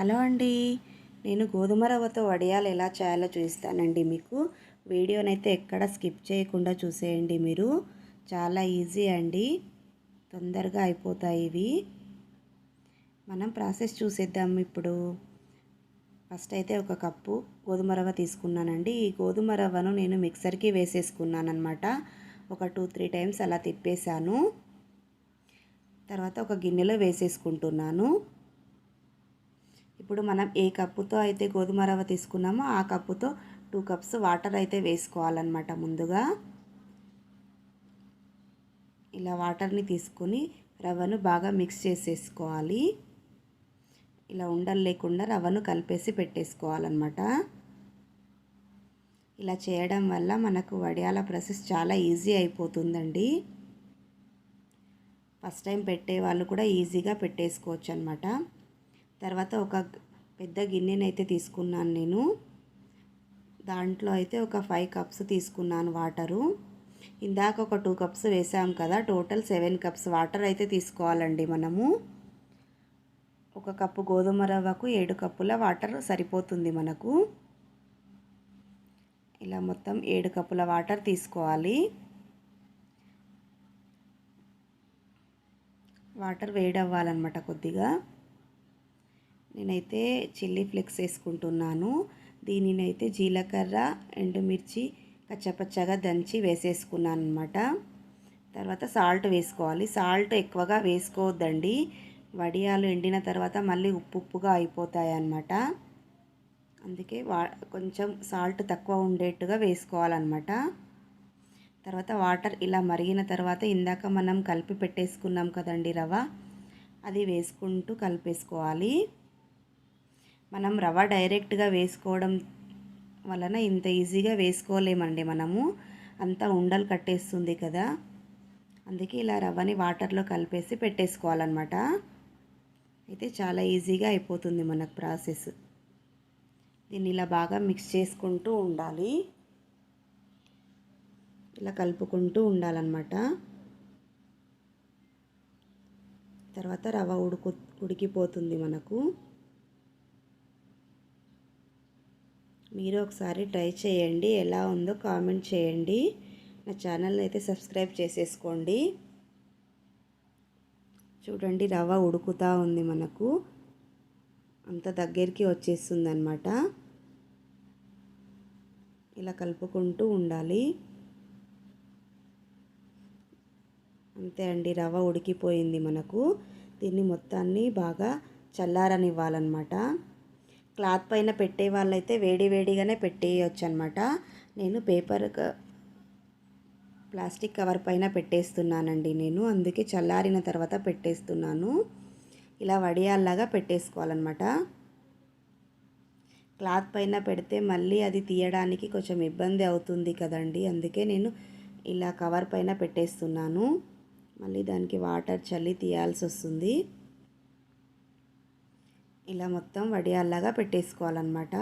Hello అండి. నేను గోధుమ రవ్వతో వడియాలు ఎలా చేయాలో చూపిస్తానండి మీకు. వీడియోనైతే ఎక్కడ స్కిప్ చేయకుండా చూసేయండి మీరు. చాలా ఈజీ అండి. తొందరగా అయిపోతాయి ఇవి. మనం ప్రాసెస్ చూసేద్దాం ఇప్పుడు. ఫస్ట్ అయితే ఒక కప్పు గోధుమ రవ్వ తీసుకున్నానండి. ఈ గోధుమ రవ్వను నేను మిక్సర్కి వేసేసుకున్నాను అనమాట ఒక టూ త్రీ టైమ్స్ అలా తిప్పేశాను. తర్వాత ఒక గిన్నెలో వేసేసుకుంటున్నాను. ఇప్పుడు మనం ఏ కప్పుతో అయితే గోధుమ రవ్వ తీసుకున్నామో ఆ కప్పుతో టూ కప్స్ వాటర్ అయితే వేసుకోవాలన్నమాట ముందుగా. ఇలా వాటర్ని తీసుకొని రవ్వను బాగా మిక్స్ చేసేసుకోవాలి. ఇలా ఉండలు లేకుండా రవ్వను కలిపేసి పెట్టేసుకోవాలన్నమాట. ఇలా చేయడం వల్ల మనకు వడియాల ప్రాసెస్ చాలా ఈజీ అయిపోతుందండి. ఫస్ట్ టైం పెట్టే వాళ్ళు కూడా ఈజీగా పెట్టేసుకోవచ్చు అనమాట తర్వాత ఒక పెద్ద గిన్నెనైతే తీసుకున్నాను నేను. దాంట్లో అయితే ఒక ఫైవ్ కప్స్ తీసుకున్నాను వాటరు. ఇందాక ఒక టూ కప్స్ వేసాం కదా టోటల్ సెవెన్ కప్స్ వాటర్ అయితే తీసుకోవాలండి మనము. ఒక కప్పు గోధుమ రవ్వకు ఏడు కప్పుల వాటర్ సరిపోతుంది మనకు. ఇలా మొత్తం ఏడు కప్పుల వాటర్ తీసుకోవాలి. వాటర్ వేడవ్వాలన్నమాట కొద్దిగా. నేనైతే చిల్లీ ఫ్లెక్స్ వేసుకుంటున్నాను. దీనినైతే జీలకర్ర ఎండుమిర్చి కచ్చపచ్చగా దంచి వేసేసుకున్నాను అనమాట తర్వాత సాల్ట్ వేసుకోవాలి. సాల్ట్ ఎక్కువగా వేసుకోవద్దండి. వడియాలు ఎండిన తర్వాత మళ్ళీ ఉప్పు ఉప్పుగా అయిపోతాయి అన్నమాట అందుకే వా కొంచెం సాల్ట్ తక్కువ ఉండేట్టుగా వేసుకోవాలన్నమాట. తర్వాత వాటర్ ఇలా మరిగిన తర్వాత ఇందాక మనం కలిపి పెట్టేసుకున్నాం కదండి రవ్వ అది వేసుకుంటూ కలిపేసుకోవాలి. మనం రవ్వ డైరెక్ట్గా వేసుకోవడం వలన ఇంత ఈజీగా వేసుకోలేమండి మనము. అంతా ఉండలు కట్టేస్తుంది కదా. అందుకే ఇలా రవ్వని వాటర్లో కలిపేసి పెట్టేసుకోవాలన్నమాట. అయితే చాలా ఈజీగా అయిపోతుంది మనకు ప్రాసెస్. దీన్ని ఇలా బాగా మిక్స్ చేసుకుంటూ ఉండాలి. ఇలా కలుపుకుంటూ ఉండాలన్నమాట. తర్వాత రవ్వ ఉడుకు ఉడికిపోతుంది మనకు. మీరు ఒకసారి ట్రై చేయండి. ఎలా ఉందో కామెంట్ చేయండి. నా ఛానల్ని అయితే సబ్స్క్రైబ్ చేసేసుకోండి. చూడండి రవ్వ ఉడుకుతూ ఉంది మనకు. అంత దగ్గరికి వచ్చేస్తుంది అనమాట ఇలా కలుపుకుంటూ ఉండాలి. అంతే అండి రవ్వ ఉడికిపోయింది మనకు. దీన్ని మొత్తాన్ని బాగా చల్లారనివ్వాలన్నమాట. క్లాత్ పైన పెట్టే వాళ్ళైతే వేడి వేడిగానే పెట్టేయచ్చు అనమాట నేను పేపర్ ప్లాస్టిక్ కవర్ పైన పెట్టేస్తున్నానండి నేను. అందుకే చల్లారిన తర్వాత పెట్టేస్తున్నాను. ఇలా వడియాల్లాగా పెట్టేసుకోవాలన్నమాట క్లాత్ పైన పెడితే మళ్ళీ అది తీయడానికి కొంచెం ఇబ్బంది అవుతుంది కదండి. అందుకే నేను ఇలా కవర్ పైన పెట్టేస్తున్నాను. మళ్ళీ దానికి వాటర్ చల్లి తీయాల్సి వస్తుంది ఇలా మొత్తం వడియాల్లాగా పెట్టేసుకోవాలన్నమాట.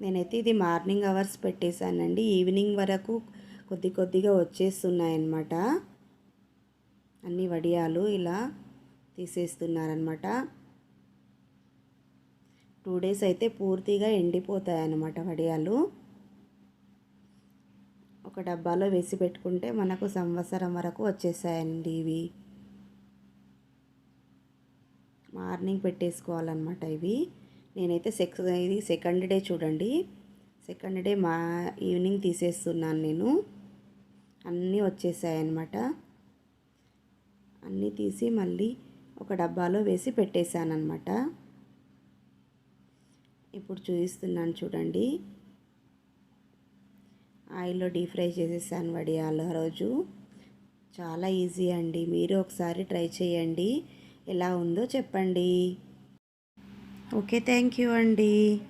నేనైతే ఇది మార్నింగ్ అవర్స్ పెట్టేశానండి. ఈవినింగ్ వరకు కొద్ది కొద్దిగా వచ్చేస్తున్నాయన్నమాట. అన్ని వడియాలు ఇలా తీసేస్తున్నారనమాట టూ డేస్ అయితే పూర్తిగా ఎండిపోతాయి అన్నమాట వడియాలు. ఒక డబ్బాలో వేసి పెట్టుకుంటే మనకు సంవత్సరం వరకు వచ్చేసాయండి ఇవి. మార్నింగ్ పెట్టేసుకోవాలన్నమాట ఇవి. నేనైతే సెక్ ఇది సెకండ్ డే చూడండి. సెకండ్ డే మా ఈవినింగ్ తీసేస్తున్నాను నేను. అన్నీ వచ్చేసాయన్నమాట. అన్నీ తీసి మళ్ళీ ఒక డబ్బాలో వేసి పెట్టేశానమాట ఇప్పుడు చూపిస్తున్నాను చూడండి. ఆయిల్లో డీప్ ఫ్రై చేసేసాను వడియాలు రోజు. చాలా ఈజీ అండి. మీరు ఒకసారి ట్రై చేయండి. ఎలా ఉందో చెప్పండి. ఓకే థ్యాంక్ యూ అండి.